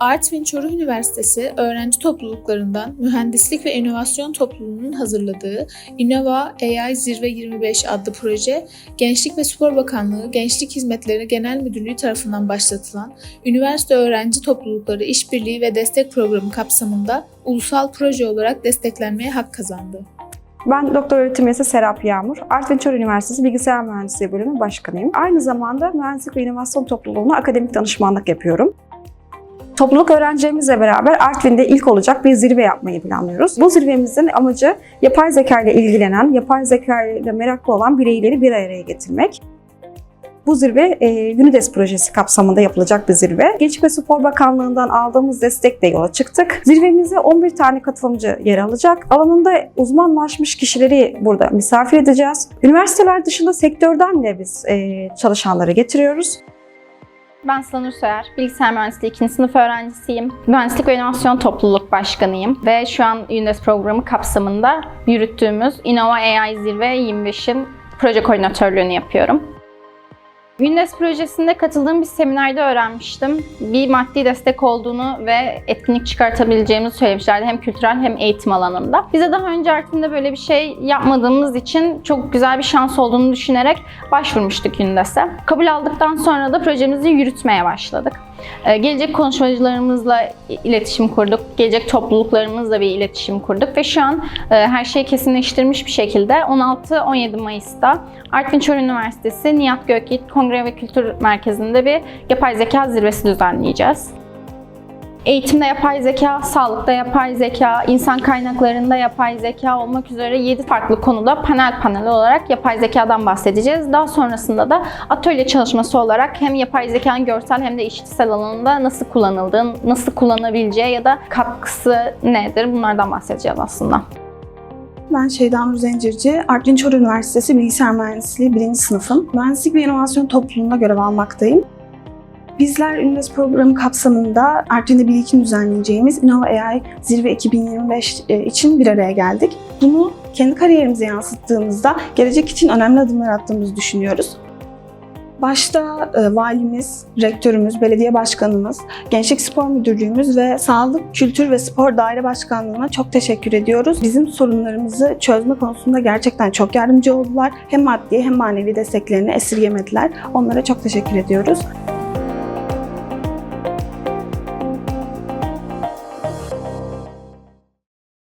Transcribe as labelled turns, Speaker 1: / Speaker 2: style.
Speaker 1: Artvin Çoruh Üniversitesi öğrenci topluluklarından Mühendislik ve İnovasyon Topluluğu'nun hazırladığı Innova AI Zirve 25 adlı proje, Gençlik ve Spor Bakanlığı Gençlik Hizmetleri Genel Müdürlüğü tarafından başlatılan üniversite öğrenci toplulukları işbirliği ve destek programı kapsamında ulusal proje olarak desteklenmeye hak kazandı.
Speaker 2: Ben doktor öğretim üyesi Serap Yağmur. Artvin Çor Üniversitesi Bilgisayar Mühendisliği Bölümü Başkanıyım. Aynı zamanda Mühendislik ve İnovasyon Topluluğu'na akademik danışmanlık yapıyorum. Topluluk öğrencilerimizle beraber Artvin'de ilk olacak bir zirve yapmayı planlıyoruz. Bu zirvemizin amacı yapay zeka ile ilgilenen, yapay zeka ile meraklı olan bireyleri bir araya getirmek. Bu zirve e, UNIDES projesi kapsamında yapılacak bir zirve. Gençlik ve Spor Bakanlığı'ndan aldığımız destekle yola çıktık. Zirvemize 11 tane katılımcı yer alacak. Alanında uzmanlaşmış kişileri burada misafir edeceğiz. Üniversiteler dışında sektörden de biz e, çalışanları getiriyoruz.
Speaker 3: Ben Sıla Nur Soyer, Bilgisayar Mühendisliği 2. sınıf öğrencisiyim. Mühendislik ve İnovasyon Topluluk Başkanıyım ve şu an UNES programı kapsamında yürüttüğümüz Innova AI Zirve 25'in proje koordinatörlüğünü yapıyorum. UNES projesinde katıldığım bir seminerde öğrenmiştim. Bir maddi destek olduğunu ve etkinlik çıkartabileceğimizi söylemişlerdi hem kültürel hem eğitim alanında. Bize daha önce Artvin'de böyle bir şey yapmadığımız için çok güzel bir şans olduğunu düşünerek başvurmuştuk UNES'e. Kabul aldıktan sonra da projemizi yürütmeye başladık. Ee, Gelecek konuşmacılarımızla iletişim kurduk. Gelecek topluluklarımızla bir iletişim kurduk ve şu an e, her şeyi kesinleştirmiş bir şekilde 16-17 Mayıs'ta Artvin Çor Üniversitesi Nihat Gökyiğit Kongre ve Kültür Merkezi'nde bir yapay zeka zirvesi düzenleyeceğiz. Eğitimde yapay zeka, sağlıkta yapay zeka, insan kaynaklarında yapay zeka olmak üzere 7 farklı konuda panel panel olarak yapay zekadan bahsedeceğiz. Daha sonrasında da atölye çalışması olarak hem yapay zekanın görsel hem de işitsel alanında nasıl kullanıldığı, nasıl kullanabileceği ya da katkısı nedir bunlardan bahsedeceğiz aslında.
Speaker 4: Ben Şeyda Nur Artvin Çor Üniversitesi Bilgisayar Mühendisliği 1. sınıfım. Mühendislik ve İnovasyon Topluluğu'nda görev almaktayım. Bizler Üniversite programı kapsamında Artvin'de bir ilkin düzenleyeceğimiz Innova AI Zirve 2025 için bir araya geldik. Bunu kendi kariyerimize yansıttığımızda gelecek için önemli adımlar attığımızı düşünüyoruz. Başta e, valimiz, rektörümüz, belediye başkanımız, Gençlik Spor Müdürlüğümüz ve Sağlık, Kültür ve Spor Daire Başkanlığı'na çok teşekkür ediyoruz. Bizim sorunlarımızı çözme konusunda gerçekten çok yardımcı oldular. Hem maddi hem manevi desteklerini esirgemediler. Onlara çok teşekkür ediyoruz.